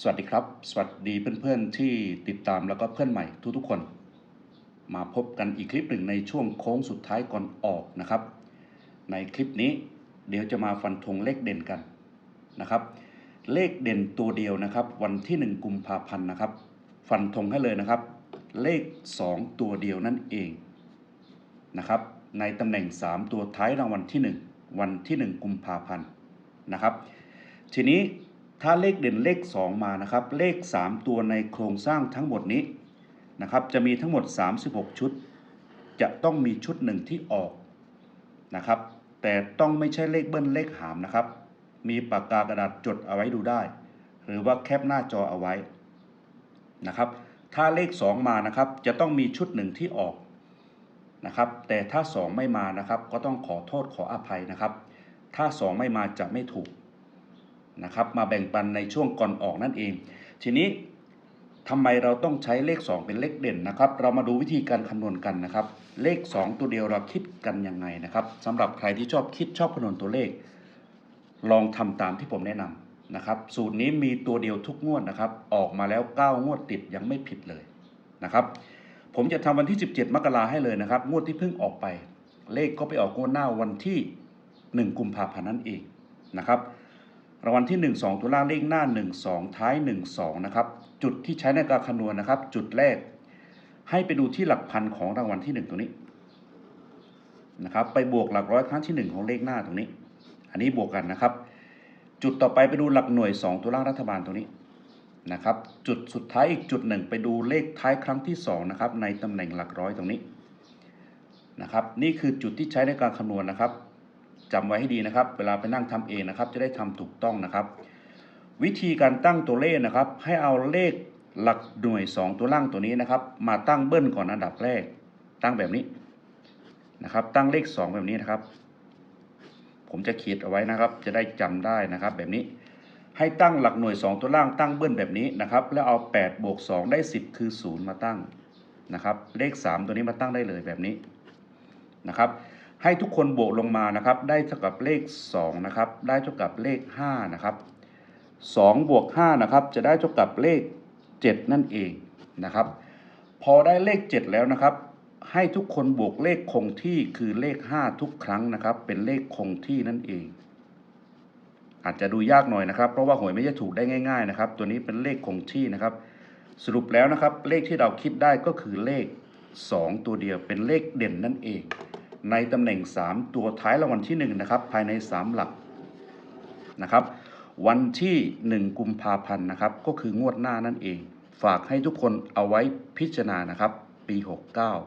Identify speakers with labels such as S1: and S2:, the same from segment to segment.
S1: สวัสดีครับ สวัสดีเพื่อนๆที่ติดตามแล้วก็เพื่อนใหม่ทุกๆคน มาพบกันอีกคลิปหนึ่งในช่วงโค้งสุดท้ายก่อนออกนะครับ ในคลิปนี้เดี๋ยวจะมาฟันธงเลขเด่นกันนะครับ เลขเด่นตัวเดียวนะครับ วันที่ 1กุมภาพันธ์นะครับ ฟันธงให้เลยนะครับ เลข 2 ตัวเดียวนั่นเองนะครับ ในตำแหน่ง 3 ตัวท้ายรางวัลที่ 1 วันที่ 1 กุมภาพันธ์นะครับ ทีนี้ ถ้าเลขเด่นเลข 2 มานะครับ เลข 3 ตัวในโครงสร้างทั้งหมดนี้นะครับ จะมีทั้งหมด 36 ชุด จะต้องมีชุดหนึ่งที่ออกนะครับ แต่ต้องไม่ใช่เลขเบิ้ลเลขหามนะครับ มีปากกากระดาษจดเอาไว้ดูได้ หรือว่าแคปหน้าจอเอาไว้นะครับ ถ้าเลข 2 มานะครับ จะต้องมีชุดหนึ่งที่ออกนะครับ แต่ถ้า 2 ไม่มานะครับ ก็ต้องขอโทษขออภัยนะครับ ถ้า 2 ไม่มาจะไม่ถูก นะครับมาแบ่งปันในช่วงก่อนออกนั่นเอง ทีนี้ทำไมเราต้องใช้เลข 2 เป็นเลขเด่นนะครับ เรามาดูวิธีการคำนวณกันนะครับ เลข 2 ตัวเดียวเราคิดกันยังไงนะครับสำหรับใครที่ชอบคิดชอบคำนวณตัวเลข ลองทำตามที่ผมแนะนำนะครับ สูตรนี้มีตัวเดียวทุกงวดนะครับ ออกมาแล้ว 9 งวดติดยังไม่ผิดเลยนะครับ ผมจะทำวันที่ 17 มกราให้เลยนะครับ งวดที่เพิ่งออกไป เลขก็ไปออกงวดหน้าวันที่ 1 กุมภาพันธ์นั่นเองนะครับ รางวัลที่ 1 2 ตัวล่างเลขหน้า 1 2 ท้าย 1 2 นะครับ จุดที่ใช้ในการคำนวณนะครับ จุดแรก ให้ไปดูที่หลักพันของรางวัลที่ 1ตรงนี้นะครับ ไปบวกหลักร้อยครั้งที่ 1 ของเลขหน้าตรงนี้ อันนี้บวกกันนะครับ จุดต่อไปไปดูหลักหน่วย 2 ตัวล่างรัฐบาลตรงนี้นะครับ จุดสุดท้ายอีกจุดหนึ่งไปดูเลขท้ายครั้งที่2นะครับในตำแหน่งหลักร้อยตรงนี้นะครับ นี่คือจุดที่ใช้ในการคำนวณนะครับ จำไว้ให้ดีนะครับ เวลาไปนั่งทำเองนะครับ จะได้ทำถูกต้องนะครับ วิธีการตั้งตัวเลขนะครับ ให้เอาเลขหลักหน่วย 2 ตัวล่างตัวนี้นะครับ มาตั้งเบิ้ลก่อนอันดับแรก ตั้งแบบนี้นะครับ ตั้งเลข 2 แบบนี้นะครับ ผมจะขีดเอาไว้นะครับ จะได้จำได้นะครับ แบบนี้ ให้ตั้งหลักหน่วย 2 ตัวล่างตั้งเบิ้ลแบบนี้นะครับ แล้วเอา8บวก2ได้ 10 คือ 0 มาตั้งนะครับ เลข 3 ตัวนี้มาตั้งได้เลยแบบนี้นะครับ ให้ทุกคนบวกลงมานะครับ ได้เท่ากับเลข2นะครับ ได้เท่ากับเลข5นะครับ2บวก5นะครับ จะได้เท่ากับเลข 7 นั่นเองนะครับ พอได้เลข 7 แล้วนะครับ ให้ทุกคนบวกเลขคงที่คือเลข 5 ทุกครั้งนะครับ เป็นเลขคงที่นั่นเอง อาจจะดูยากหน่อยนะครับ เพราะว่าหวยไม่ใช่ถูกได้ง่าย ๆ นะครับ ตัวนี้เป็นเลขคงที่นะครับ สรุปแล้วนะครับ เลขที่เราคิดได้ก็คือเลข 2 ตัวเดียวเป็นเลขเด่นนั่นเอง ในตำแหน่ง 3 ตัวท้ายรางวัลที่1นะครับภายใน 3 หลักนะครับวันที่ 1 กุมภาพันธ์นะครับก็คืองวดหน้านั่นเอง ฝากให้ทุกคนเอาไว้พิจารณานะครับปี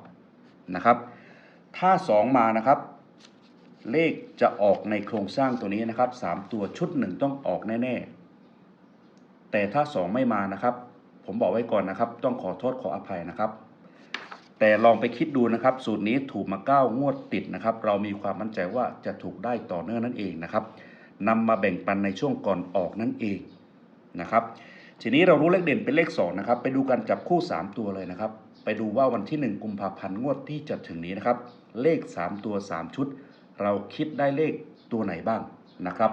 S1: 69นะครับถ้า 2 มานะครับ เลขจะออกในโครงสร้างตัวนี้นะครับ 3 ตัวชุดหนึ่งต้องออกแน่ ๆ แต่ถ้า 2 ไม่มานะครับ ผมบอกไว้ก่อนนะครับ ต้องขอโทษขออภัยนะครับ แต่ลองไปคิดดูนะครับ สูตรนี้ถูกมา9งวดติดนะครับ เรามีความมั่นใจว่าจะถูกได้ต่อเนื่องนั่นเองนะครับนำมาแบ่งปันในช่วงก่อนออกนั่นเองนะครับ ทีนี้เรารู้เลขเด่นเป็นเลข2นะครับ ไปดูกันจับคู่ 3 ตัวเลยนะครับ ไปดูว่าวันที่ 1 กุมภาพันธ์งวดที่จะถึงนี้นะครับ เลข 3 ตัว 3 ชุด เราคิดได้เลขตัวไหนบ้างนะครับ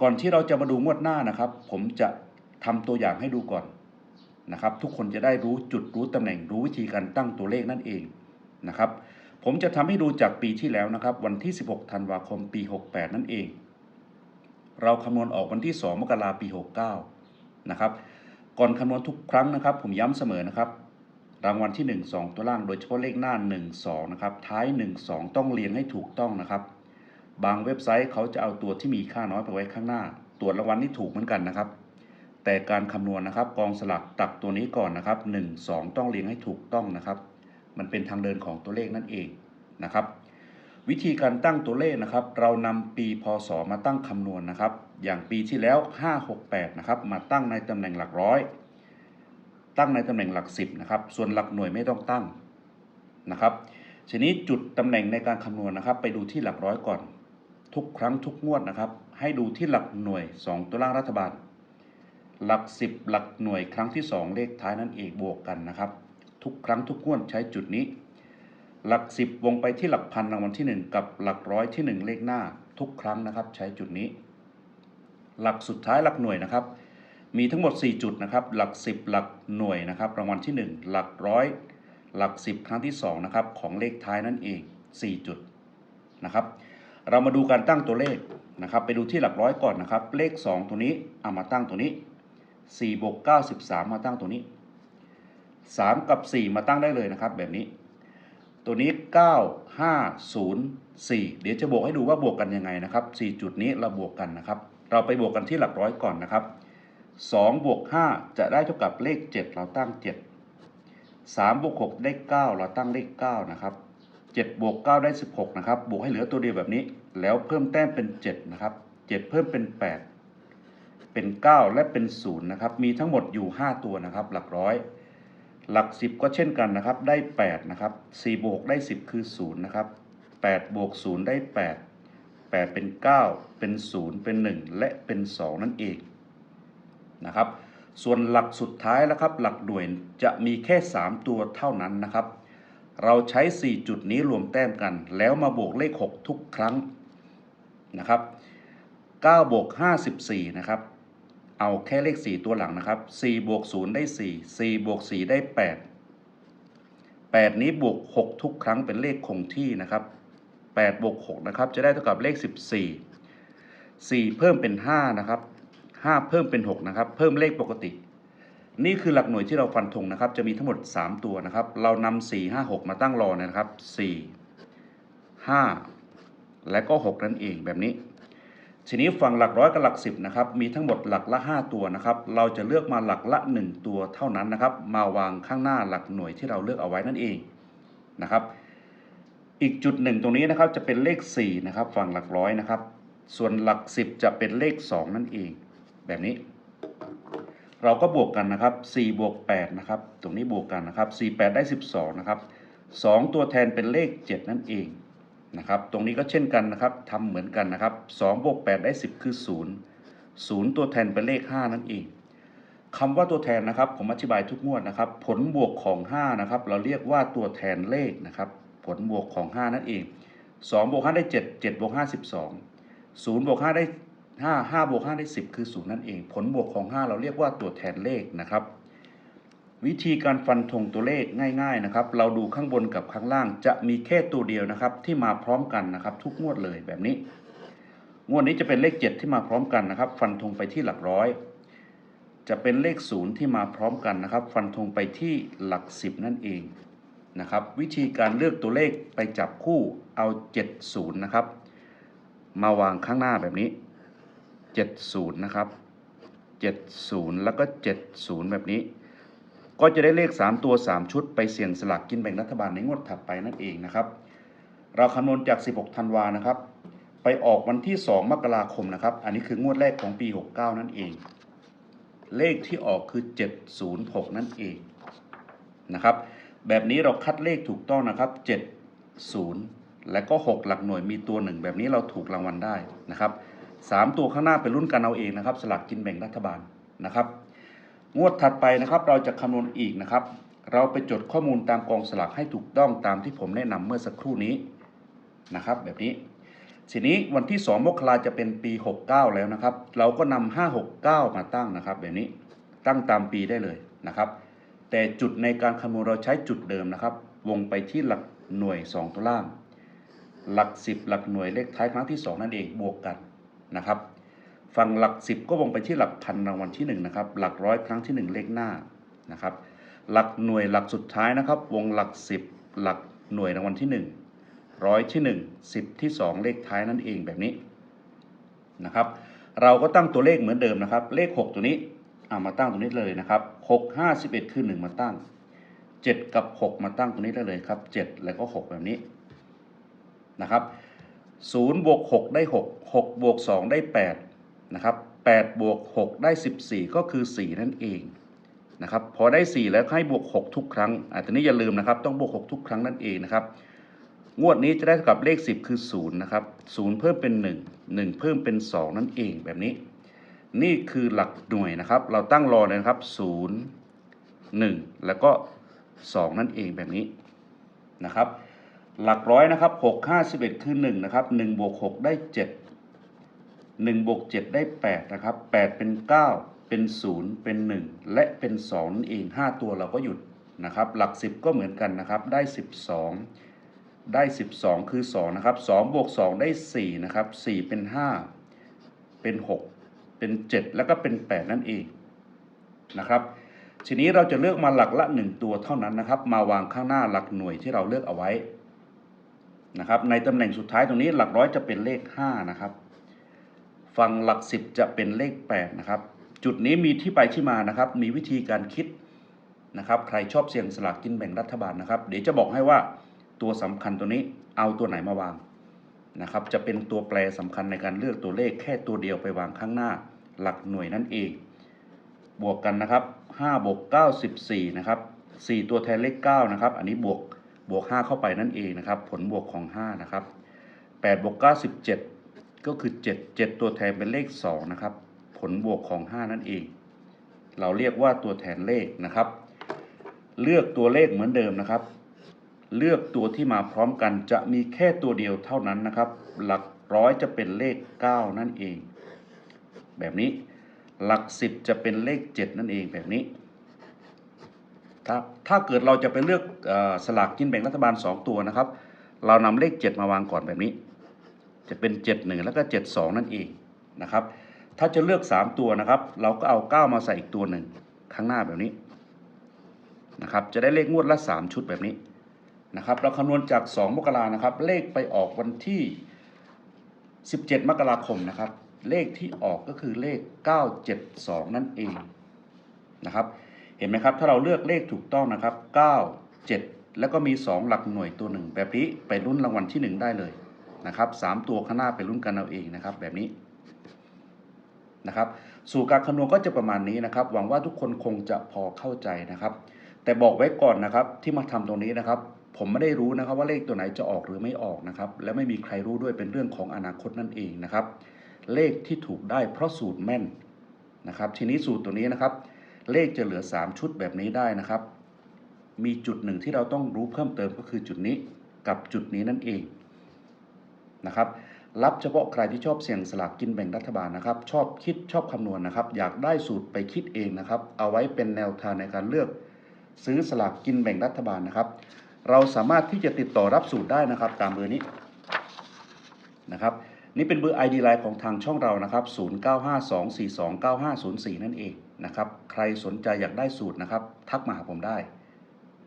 S1: ก่อนที่เราจะมาดูงวดหน้านะครับ ผมจะทำตัวอย่างให้ดูก่อน นะครับ ทุกคนจะได้รู้จุดรู้ตำแหน่งรู้วิธีการตั้งตัวเลขนั่นเองนะครับ ผมจะทำให้ดูจากปีที่แล้วนะครับ วันที่ 16 ธันวาคมปี 68 นั่นเอง เราคำนวณออกวันที่ 2 มกราปี 69 นะครับ ก่อนคำนวณทุกครั้งนะครับ ผมย้ำเสมอนะครับ รางวัลที่ 1 2 ตัวล่างโดยเฉพาะเลขหน้า 1 2 นะครับ ท้าย 1 2 ต้องเรียงให้ถูกต้องนะครับ บางเว็บไซต์เขาจะเอาตัวที่มีค่าน้อยไปไว้ข้างหน้าตรวจรางวัลนี่ถูกเหมือนกันนะครับ แต่การคำนวณนะครับกองสลักตักตัวนี้ก่อนนะครับ 1 2 ต้องเรียงให้ถูกต้องนะครับ มันเป็นทางเดินของตัวเลขนั่นเองนะครับ วิธีการตั้งตัวเลขนะครับ เรานำปีพศมาตั้งคำนวณนะครับ อย่างปีที่แล้ว 568นะครับมาตั้งในตำแหน่งหลักร้อย ตั้งในตำแหน่งหลัก 10นะครับส่วนหลักหน่วยไม่ต้องตั้งนะครับทีนี้จุดตำแหน่งในการคำนวณนะครับ ไปดูที่หลักร้อยก่อน ทุกครั้งทุกงวดนะครับ ให้ดูที่หลักหน่วย 2 ตัวล่างรัฐบาล หลัก 10 หลักหน่วยครั้งที่ 2 เลขท้ายนั่นเองบวกกันนะครับ ทุกครั้งทุกงวดใช้จุดนี้ หลัก 10 วงไปที่หลักพันรางวัลที่ 1 กับหลักร้อยที่ 1 เลขหน้า ทุกครั้งนะครับ ใช้จุดนี้ หลักสุดท้ายหลักหน่วยนะครับ มีทั้งหมด 4 จุดนะครับ หลัก 10 หลักหน่วยนะครับ รางวัลที่ 1 หลักร้อยหลัก 10 ครั้งที่2นะครับของเลขท้ายนั่นเอง 4 จุดนะครับ เรามาดูการตั้งตัวเลขนะครับ ไปดูที่หลักร้อยก่อนนะครับ เลข 2 ตัวนี้เอามาตั้งตัวนี้ 4บวก9 13 มาตั้งตัวนี้ 3 กับ 4 มาตั้งได้เลยนะครับ แบบนี้ ตัวนี้ 9 5 0 4 เดี๋ยวจะบวกให้ดูว่าบวกกันยังไงนะครับ 4 จุดนี้เราบวกกันนะครับ เราไปบวกกันที่หลักร้อยก่อนนะครับ2บวก5จะได้เท่ากับเลข 7 เราตั้ง 7 3บวก6ได้9 เราตั้งเลข 9 นะครับ7บวก9ได้ 16 นะครับ บวกให้เหลือตัวเดียวแบบนี้ แล้วเพิ่มแต้มเป็น 7 นะครับ 7 เพิ่มเป็น 8 เป็น 9 และเป็น 0 นะครับ มีทั้งหมดอยู่ 5 ตัวนะครับ หลักร้อย หลัก 10 ก็เช่นกันนะครับ ได้ 8 นะครับ4บวกได้ 10 คือ 0 นะครับ8บวก 0 ได้ 8 8 เป็น 9 เป็น 0 เป็น 1 และเป็น 2 นั่นเองนะครับ ส่วนหลักสุดท้ายแล้วครับ หลักหน่วยจะมีแค่ 3 ตัวเท่านั้นนะครับ เราใช้ 4 จุดนี้รวมแต้มกัน แล้วมาบวกเลข 6 ทุกครั้งนะครับ9บวก54 นะครับ เอาแค่เลข 4 ตัวหลังนะครับ 4 บวก 0 ได้ 4 4 บวก 4 ได้ 8 8 นี้บวก 6 ทุกครั้งเป็นเลขคงที่นะครับ 8 บวก 6 นะครับ จะได้เท่ากับเลข 14 4 เพิ่มเป็น 5 นะครับ 5 เพิ่มเป็น 6 นะครับ เพิ่มเลขปกติ นี่คือหลักหน่วยที่เราฟันธงนะครับ จะมีทั้งหมด 3 ตัวนะครับ เรานำ4 5 6 มาตั้งรอนะครับ 4 5 และก็ 6 นั่นเองแบบนี้ ทีนี้ฝั่งหลักร้อยกับหลักสิบนะครับมีทั้งหมดหลักละ 5 ตัวนะครับเราจะเลือกมาหลักละ 1 ตัวเท่านั้นนะครับมาวางข้างหน้าหลักหน่วยที่เราเลือกเอาไว้นั่นเองนะครับอีกจุดหนึ่งตรงนี้นะครับจะเป็นเลข4นะครับฝั่งหลักร้อยนะครับส่วนหลัก 10 จะเป็นเลข 2 นั่นเอง แบบนี้ เราก็บวกกันนะครับ4บวก8นะครับตรงนี้บวกกันนะครับ4 8 ได้ 12นะครับ2ตัวแทนเป็นเลข 7 นั่นเอง นะครับ ตรงนี้ก็เช่นกันนะครับทำเหมือนกันนะครับ2บวก8ได้ 10 คือ 0 0 ตัวแทนเป็นเลข 5 นั่นเองคำว่าตัวแทนนะครับ ผมอธิบายทุกงวดนะครับ ผลบวกของ 5 นะครับ เราเรียกว่าตัวแทนเลขนะครับ ผลบวกของ 5 นั่นเอง2บวก5ได้ 7 7บวก5 12 0บวก5ได้ 5 5บวก5ได้ 10 คือ 0 นั่นเอง ผลบวกของ 5 เราเรียกว่าตัวแทนเลขนะครับ วิธีการฟันธงตัวเลขง่าย ๆนะครับ เราดูข้างบนกับข้างล่างจะมีแค่ตัวเดียวนะครับ ที่มาพร้อมกันนะครับ ทุกงวดเลยแบบนี้ งวดนี้จะเป็นเลข 7 ที่มาพร้อมกันนะครับ ฟันธงไปที่หลักร้อย จะเป็นเลข0ที่มาพร้อมกันนะครับ ฟันธงไปที่หลัก 10 นั่นเองนะครับ วิธีการเลือกตัวเลขไปจับคู่เอา 70 นะครับ มาวางข้างหน้าแบบนี้ 70 นะครับ 70 แล้วก็ 70 แบบนี้ ก็จะได้เลข 3 ตัว 3 ชุดไปเสี่ยงสลากกินแบ่งรัฐบาลในงวดถัดไปนั่นเองนะครับ เราคำนวณจาก 16 ธันวานะครับ ไปออกวันที่ 2 มกราคมนะครับ อันนี้คืองวดแรกของปี 69 นั่นเอง เลขที่ออกคือ 706 นั่นเองนะครับ แบบนี้เราคัดเลขถูกต้องนะครับ 70 และก็ 6 หลักหน่วยมีตัวหนึ่งแบบนี้เราถูกรางวัลได้นะครับ 3 ตัวข้างหน้าเป็นรุ่นกันเอาเองนะครับ สลากกินแบ่งรัฐบาลนะครับ งวดถัดไปนะครับ เราจะคำนวณอีกนะครับ เราไปจดข้อมูลตามกองสลากให้ถูกต้องตามที่ผมแนะนำเมื่อสักครู่นี้นะครับ แบบนี้ทีนี้วันที่ 2 มกราจะเป็นปี 69 แล้วนะครับ เราก็นำ569 มาตั้งนะครับ แบบนี้ตั้งตามปีได้เลยนะครับ แต่จุดในการคำนวณเราใช้จุดเดิมนะครับ วงไปที่หลักหน่วย 2 ตัวล่าง หลัก 10 หลักหน่วยเลขท้ายครั้งที่ 2 นั่นเองบวกกันนะครับ ฝั่งหลัก 10 ก็วงไปที่หลักพันรางวัลที่1นะครับหลักร้อยครั้งที่ 1 เลขหน้านะครับหลักหน่วยหลักสุดท้ายนะครับ วงหลัก 10 หลักหน่วยรางวัลที่ 1 ร้อยที่ 1 10 ที่ 2 เลขท้ายนั่นเองแบบนี้นะครับเราก็ตั้งตัวเลขเหมือนเดิมนะครับ เลข 6 ตัวนี้เอามาตั้งตรงนี้เลยนะครับ6 5 11 คือ 1 มาตั้ง 7 กับ 6 มาตั้งตรงนี้ได้เลยครับ 7 แล้วก็ 6 แบบนี้นะครับ0บวก6ได้ 6 6บวก2ได้ 8 นะครับ8บวก6ได้ 14 ก็คือ 4 นั่นเองนะครับพอได้ 4 แล้วให้บวก 6 ทุกครั้งอ่าทีนี้อย่าลืมนะครับต้องบวก 6 ทุกครั้งนั่นเองนะครับงวดนี้จะได้กับเลข 10 คือ 0 นะครับ 0 เพิ่มเป็น 1 1 เพิ่มเป็น 2 นั่นเองแบบนี้ นี่คือหลักหน่วยนะครับ เราตั้งรอเลยนะครับ 0 1 แล้วก็ 2 นั่นเองแบบนี้นะครับ หลักร้อยนะครับ 6 5 11 คือ 1 นะครับ 1 บวก 6 ได้ 7 1บวก7 ได้ 8 นะครับ 8 เป็น 9 เป็น 0 เป็น 1 และเป็น2นั่นเอง 5 ตัวเราก็หยุดนะครับ หลัก 10 ก็เหมือนกันนะครับ ได้ 12 ได้ 12 คือ 2 นะครับ2บวก 2 ได้ 4 นะครับ 4 เป็น 5 เป็น 6 เป็น 7 แล้วก็เป็น 8 นั่นเองนะครับทีนี้เราจะเลือกมาหลักละ 1 ตัวเท่านั้นนะครับ มาวางข้างหน้าหลักหน่วยที่เราเลือกเอาไว้นะครับในตำแหน่งสุดท้ายตรงนี้หลักร้อยจะเป็นเลข 5 นะครับ ฝั่งหลัก10จะเป็นเลข8นะครับ จุดนี้มีที่ไปที่มานะครับ มีวิธีการคิดนะครับ ใครชอบเสี่ยงสลากกินแบ่งรัฐบาลนะครับ เดี๋ยวจะบอกให้ว่าตัวสำคัญตัวนี้เอาตัวไหนมาวางนะครับ จะเป็นตัวแปรสำคัญในการเลือกตัวเลขแค่ตัวเดียวไปวางข้างหน้า หลักหน่วยนั่นเอง บวกกันนะครับ5บวก9 14นะครับ4ตัวแทนเลข9นะครับ อันนี้บวกบวก 5 เข้าไปนั่นเองนะครับ ผลบวกของ 5 นะครับ8บวก9 17 ก็คือ 7 7 ตัวแทนเป็นเลข 2 นะครับ ผลบวกของ 5 นั่นเอง เราเรียกว่าตัวแทนเลขนะครับ เลือกตัวเลขเหมือนเดิมนะครับ เลือกตัวที่มาพร้อมกันจะมีแค่ตัวเดียวเท่านั้นนะครับ หลักร้อยจะเป็นเลข 9 นั่นเอง แบบนี้หลัก 10 จะเป็นเลข 7 นั่นเองแบบนี้ถ้าถ้าเกิดเราจะไปเลือกอสลากกินแบ่งรัฐบาล 2 ตัวนะครับ เรานำเลข 7 มาวางก่อนแบบนี้ จะเป็น 71 แล้วก็ 72 นั่นเองนะครับ ถ้าจะเลือก 3 ตัวนะครับ เราก็เอา 9 มาใส่อีกตัวหนึ่งข้างหน้าแบบนี้นะครับ จะได้เลขงวดละ 3 ชุดแบบนี้นะครับ เราคำนวณจาก 2 มกรานะครับ เลขไปออกวันที่ 17 มกราคมนะครับ เลขที่ออกก็คือเลข 972 นั่นเองนะครับ เห็นไหมครับ ถ้าเราเลือกเลขถูกต้องนะครับ 9 7 แล้วก็มี 2 หลักหน่วยตัวหนึ่งแบบนี้ไปลุ้นรางวัลที่ 1 ได้เลย นะครับ3ตัวข้างหน้าไปลุ้นกันเอาเองนะครับ แบบนี้นะครับสู่การคำนวณก็จะประมาณนี้นะครับ หวังว่าทุกคนคงจะพอเข้าใจนะครับ แต่บอกไว้ก่อนนะครับที่มาทำตรงนี้นะครับ ผมไม่ได้รู้นะครับว่าเลขตัวไหนจะออกหรือไม่ออกนะครับ และไม่มีใครรู้ด้วยเป็นเรื่องของอนาคตนั่นเองนะครับ เลขที่ถูกได้เพราะสูตรแม่นนะครับ ทีนี้สูตรตัวนี้นะครับ เลขจะเหลือ 3 ชุดแบบนี้ได้นะครับ มีจุดหนึ่งที่เราต้องรู้เพิ่มเติมก็คือจุดนี้กับจุดนี้นั่นเอง นะครับรับเฉพาะใครที่ชอบเสี่ยงสลากกินแบ่งรัฐบาลนะครับ ชอบคิดชอบคำนวณนะครับ อยากได้สูตรไปคิดเองนะครับ เอาไว้เป็นแนวทางในการเลือก ซื้อสลากกินแบ่งรัฐบาลนะครับ เราสามารถที่จะติดต่อรับสูตรได้นะครับ ตามเบอร์นี้นะครับนี่เป็นเบอร์ ID ไลน์ของทางช่องเรานะครับ 0952429504 นั่นเองนะครับ ใครสนใจอยากได้สูตรนะครับ ทักมาหาผมได้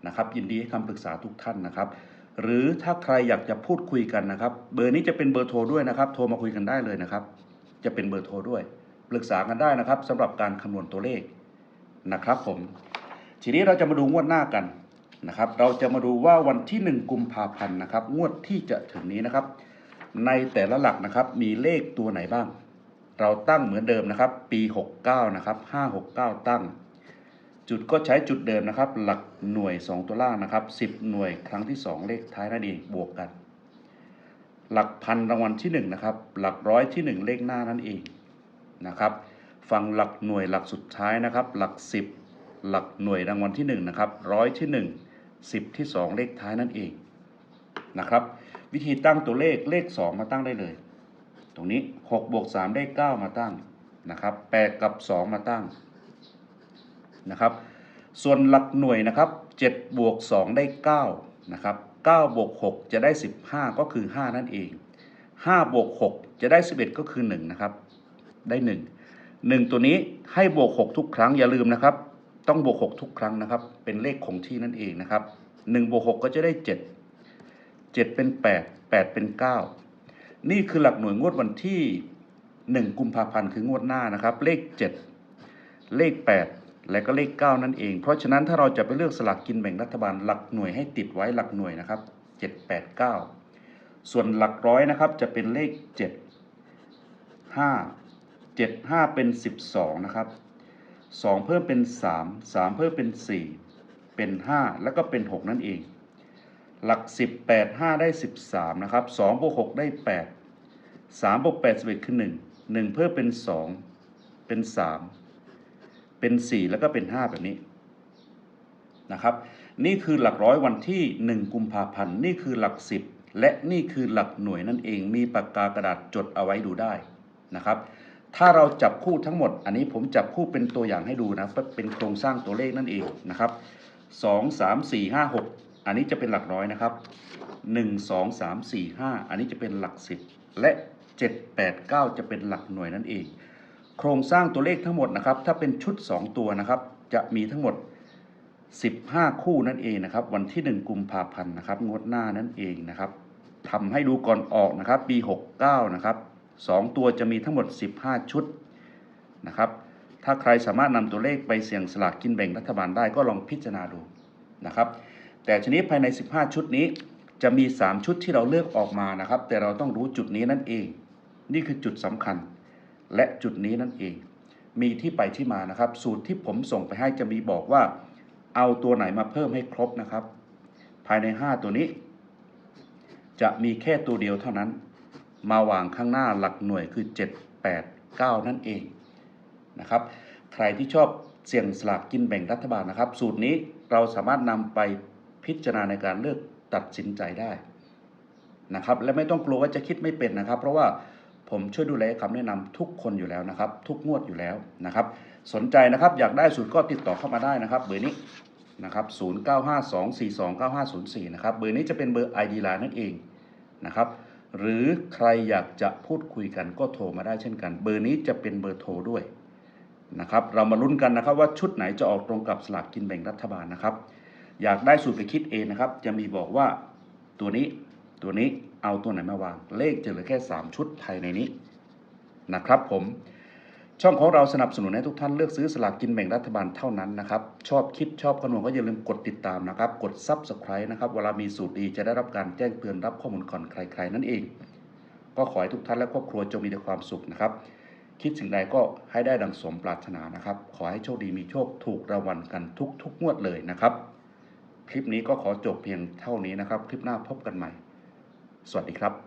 S1: นะครับ ยินดีให้คำปรึกษาทุกท่านนะครับ หรือถ้าใครอยากจะพูดคุยกันนะครับ เบอร์นี้จะเป็นเบอร์โทรด้วยนะครับ โทรมาคุยกันได้เลยนะครับ จะเป็นเบอร์โทรด้วย ปรึกษากันได้นะครับสำหรับการคำนวณตัวเลขนะครับผม ทีนี้เราจะมาดูงวดหน้ากันนะครับ เราจะมาดูว่าวันที่ 1 กุมภาพันธ์นะครับ งวดที่จะถึงนี้นะครับ ในแต่ละหลักนะครับมีเลขตัวไหนบ้าง เราตั้งเหมือนเดิมนะครับ ปี 69นะครับ569 ตั้ง จุดก็ใช้จุดเดิมนะครับ หลักหน่วย 2 ตัวล่างนะครับ 10 หน่วยครั้งที่ 2 เลขท้ายนั่นเองบวกกัน หลักพันรางวัลที่1นะครับหลักร้อยที่ 1 เลขหน้านั่นเองนะครับฟังหลักหน่วยหลักสุดท้ายนะครับ หลัก 10 หลักหน่วยรางวัลที่1นะครับร้อยที่ 1 10 ที่ 2 เลขท้ายนั่นเองนะครับ วิธีตั้งตัวเลขเลข 2 มาตั้งได้เลย ตรงนี้6บวก3ได้ 9 มาตั้งนะครับ8กับ 2 มาตั้ง นะครับ ส่วนหลักหน่วยนะครับ7บวก2ได้9นะครับ9บวก6จะได้ 15 ก็คือ 5 นั่นเอง5บวก6จะได้ 11 ก็คือ1นะครับได้ 1 1 ตัวนี้ให้บวก 6 ทุกครั้งอย่าลืมนะครับ ต้องบวก 6 ทุกครั้งนะครับ เป็นเลขคงที่นั่นเองนะครับ1บวก6ก็จะได้ 7 7 เป็น 8 8 เป็น 9 นี่คือหลักหน่วยงวดวันที่ 1 กุมภาพันธ์คืองวดหน้านะครับ เลข 7 เลข 8 และก็เลข 9 นั่นเอง เพราะฉะนั้นถ้าเราจะไปเลือกสลากกินแบ่งรัฐบาลหลักหน่วยให้ติดไว้หลักหน่วยนะครับ 7 8 9 ส่วนหลักร้อยนะครับจะเป็นเลข 7 5 7 5 เป็น 12 นะครับ 2 เพิ่มเป็น 3 3 เพิ่มเป็น 4 เป็น 5 แล้วก็เป็น 6 นั่นเอง หลัก 10 8 5 ได้ 13 นะครับ2บวก6ได้ 8 3บวก8 11คือ 1 1 เพิ่มเป็น 2 เป็น 3 เป็น 4 แล้วก็เป็น 5 แบบนี้นะครับ นี่คือหลักร้อยวันที่ 1 กุมภาพันธ์นี่คือหลัก 10 และนี่คือหลักหน่วยนั่นเองมีปากกากระดาษจดเอาไว้ดูได้นะครับถ้าเราจับคู่ทั้งหมด อันนี้ผมจับคู่เป็นตัวอย่างให้ดูนะเป็นโครงสร้างตัวเลขนั่นเองนะครับสองสามสี่ห้าหกอันนี้จะเป็นหลักร้อยนะครับหนึ่งสองสามสี่ห้าอันนี้จะเป็นหลักสิบและเจ็ดแปดเก้าจะเป็นหลักหน่วยนั่นเอง โครงสร้างตัวเลขทั้งหมดนะครับ ถ้าเป็นชุด 2 ตัวนะครับ จะมีทั้งหมด 15 คู่นั่นเองนะครับ วันที่ 1 กุมภาพันธ์นะครับ งวดหน้านั่นเองนะครับทำให้ดูก่อนออกนะครับ ปี 69 นะครับ 2 ตัวจะมีทั้งหมด 15 ชุดนะครับ ถ้าใครสามารถนำตัวเลขไปเสี่ยงสลากกินแบ่งรัฐบาลได้ก็ลองพิจารณาดูนะครับ แต่ชนิดภายใน 15 ชุดนี้จะมี 3 ชุดที่เราเลือกออกมานะครับ แต่เราต้องรู้จุดนี้นั่นเอง นี่คือจุดสำคัญ และจุดนี้นั่นเอง มีที่ไปที่มานะครับ สูตรที่ผมส่งไปให้จะมีบอกว่า เอาตัวไหนมาเพิ่มให้ครบนะครับ ภายใน 5 ตัวนี้ จะมีแค่ตัวเดียวเท่านั้น มาวางข้างหน้าหลักหน่วยคือ 7 8 9 นั่นเองนะครับ ใครที่ชอบเสี่ยงสลากกินแบ่งรัฐบาลนะครับ สูตรนี้เราสามารถนำไปพิจารณาในการเลือกตัดสินใจได้นะครับ และไม่ต้องกลัวว่าจะคิดไม่เป็นนะครับ เพราะว่า ผมช่วยดูแลคำแนะนำทุกคนอยู่แล้วนะครับ ทุกงวดอยู่แล้วนะครับ สนใจนะครับอยากได้สูตรก็ติดต่อเข้ามาได้นะครับ เบอร์นี้นะครับ0952429504นะครับ เบอร์นี้จะเป็นเบอร์ ID Line นั่นเองนะครับ หรือใครอยากจะพูดคุยกันก็โทรมาได้เช่นกัน เบอร์นี้จะเป็นเบอร์โทรด้วยนะครับ เรามาลุ้นกันนะครับว่าชุดไหนจะออกตรงกับสลากกินแบ่งรัฐบาลนะครับ อยากได้สูตรไปคิดเองนะครับ จะมีบอกว่าตัวนี้ตัวนี้ เอาตัวไหนมาวาง เลขจะเหลือแค่ 3 ชุดภายในนี้นะครับผม ช่องของเราสนับสนุนให้ทุกท่านเลือกซื้อสลากกินแบ่งรัฐบาลเท่านั้นนะครับ ชอบคิดชอบคำนวณก็อย่าลืมกดติดตามนะครับ กด Subscribe นะครับ เวลามีสูตรดีจะได้รับการแจ้งเตือนรับข้อมูลก่อนใคร ๆ นั่นเอง ก็ขอให้ทุกท่านและครอบครัวจงมีแต่ความสุขนะครับ คิดสิ่งใดก็ให้ได้ดังสมปรารถนานะครับ ขอให้โชคดีมีโชคถูกรางวัลกันทุกๆงวดเลยนะครับ คลิปนี้ก็ขอจบเพียงเท่านี้นะครับ คลิปหน้าพบกันใหม่ สวัสดีครับ